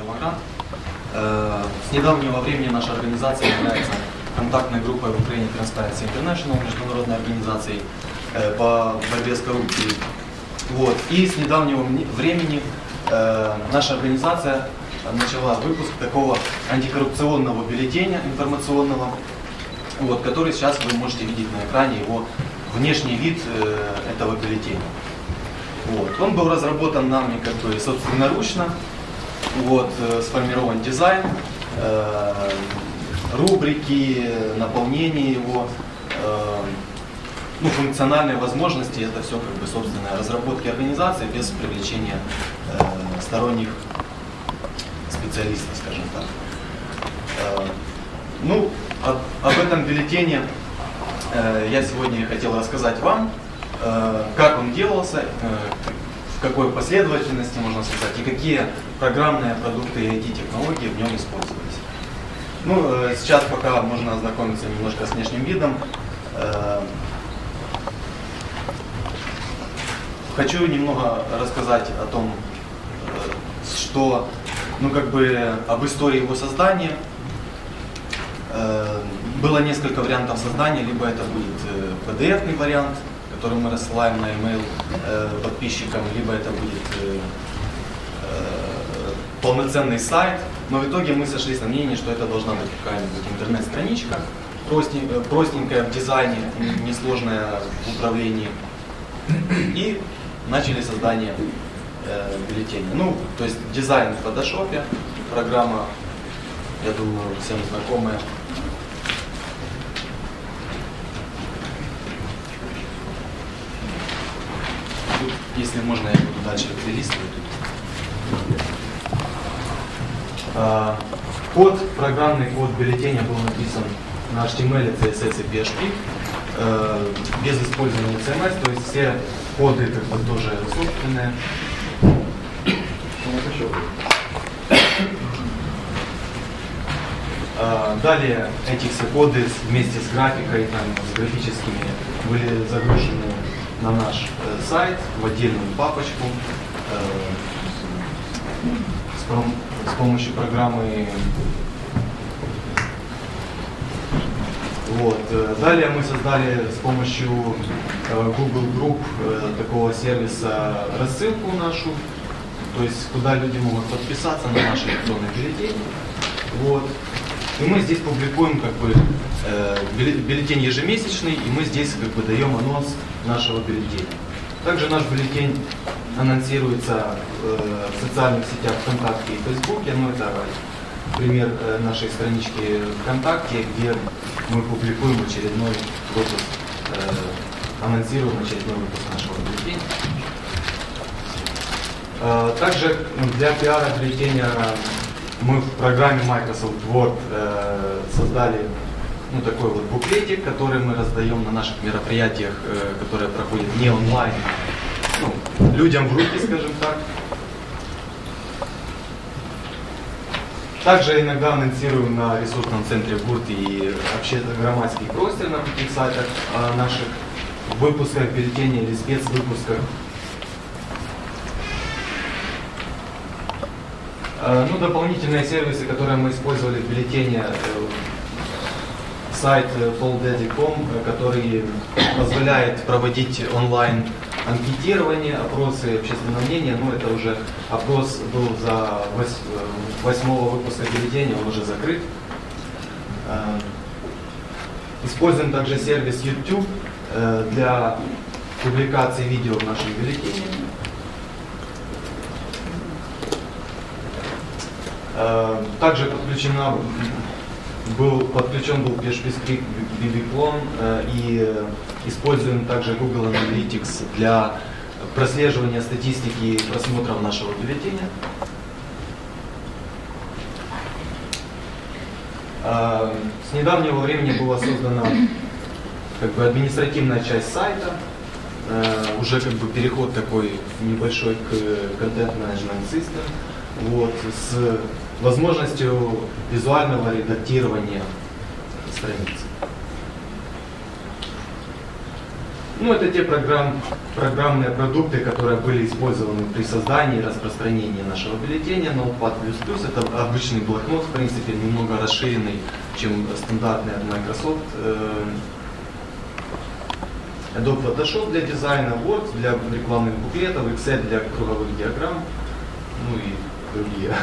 Ромаград. Э, С недавнего времени наша организация является контактной группой в Украине Transparency International, международной организацией э, по борьбе с коррупцией. Вот. И с недавнего времени э, наша организация начала выпуск такого антикоррупционного бюллетеня информационного, вот, который сейчас вы можете видеть на экране, его внешний вид этого бюллетеня. Вот. Он был разработан нами как бы собственноручно, вот, э, сформирован дизайн, э, рубрики, наполнение его, э, ну, функциональные возможности, это все как бы собственная разработки организации без привлечения сторонних специалистов, скажем так. Ну, об, этом бюллетене я сегодня хотел рассказать вам, как он делался, какой последовательности, можно сказать, и какие программные продукты и IT-технологии в нем использовались. Ну, э, сейчас пока можно ознакомиться немножко с внешним видом. Э, Хочу немного рассказать о том, э, что, ну, как бы, об истории его создания. Было несколько вариантов создания, либо это будет PDF-ный вариант, который мы рассылаем на email э, подписчикам, либо это будет э, э, полноценный сайт. Но в итоге мы сошлись на мнении, что это должна быть какая-нибудь интернет-страничка, простен- простенькая в дизайне, несложная в управлении. И начали создание э, бюллетеня. Ну, то есть дизайн в фотошопе, программа, я думаю, всем знакомая. Тут, если можно, я буду дальше перелистывать. А, Код, программный код бюллетеня был написан на HTML, CSS и PHP э, без использования CMS, то есть все коды как бы тоже собственные. А, Далее эти все коды вместе с графикой, там, с графическими были загружены на наш э, сайт в отдельную папочку э, с, пом- с помощью программы Вот. э, Далее мы создали с помощью Google Group такого сервиса рассылку нашу, то есть куда люди могут подписаться на наши электронные бюллетени. Вот. И мы здесь публикуем как бы э, бюлле- бюллетень ежемесячный, и мы здесь как бы даем анонс нашего бюллетеня. Также наш бюллетень анонсируется э, в социальных сетях ВКонтакте и Фейсбуке, ну это пример э, нашей странички ВКонтакте, где мы публикуем очередной выпуск, э, анонсируем очередной выпуск нашего бюллетеня. Также для пиара бюллетеня мы в программе Microsoft Word э, создали ну, такой вот буклетик, который мы раздаем на наших мероприятиях, э, которые проходят не онлайн, ну, людям в руки, скажем так. Также иногда анонсируем на ресурсном центре ГУРТ и общественно-громадский простор на таких сайтах о наших выпусках бюллетеней или спецвыпусках. Ну, дополнительные сервисы, которые мы использовали в бюллетене, э, сайт э, polldaddy.com, э, который позволяет проводить онлайн анкетирование, опросы общественного мнения. Ну, это уже опрос был за вось- э, восьмого выпуска бюллетеня, он уже закрыт. Э, Используем также сервис YouTube э, для публикации видео в наших бюллетенях. Также подключена, был, подключен был PHP скрипт BBclone э, и э, используем также Google Analytics для прослеживания статистики просмотров нашего бюллетеня. Э, С недавнего времени была создана как бы административная часть сайта, Э, уже как бы переход такой небольшой к System, вот, с возможностью визуального редактирования страниц. Ну, это те программ, программные продукты, которые были использованы при создании и распространении нашего бюллетеня Notepad++. Это обычный блокнот, в принципе, немного расширенный, чем стандартный от Microsoft. Э, Adobe Photoshop для дизайна, Word для рекламных буклетов, Excel для круговых диаграмм, ну и другие.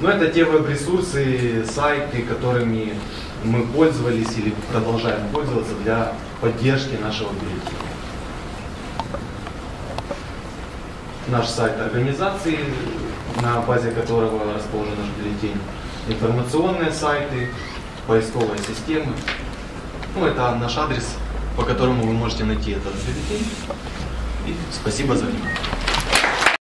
Но это те веб-ресурсы, сайты, которыми мы пользовались или продолжаем пользоваться для поддержки нашего бюллетеня. Наш сайт организации, на базе которого расположен наш бюллетень, информационные сайты, поисковые системы. Ну, это наш адрес, по которому вы можете найти этот бюллетень. И спасибо за внимание.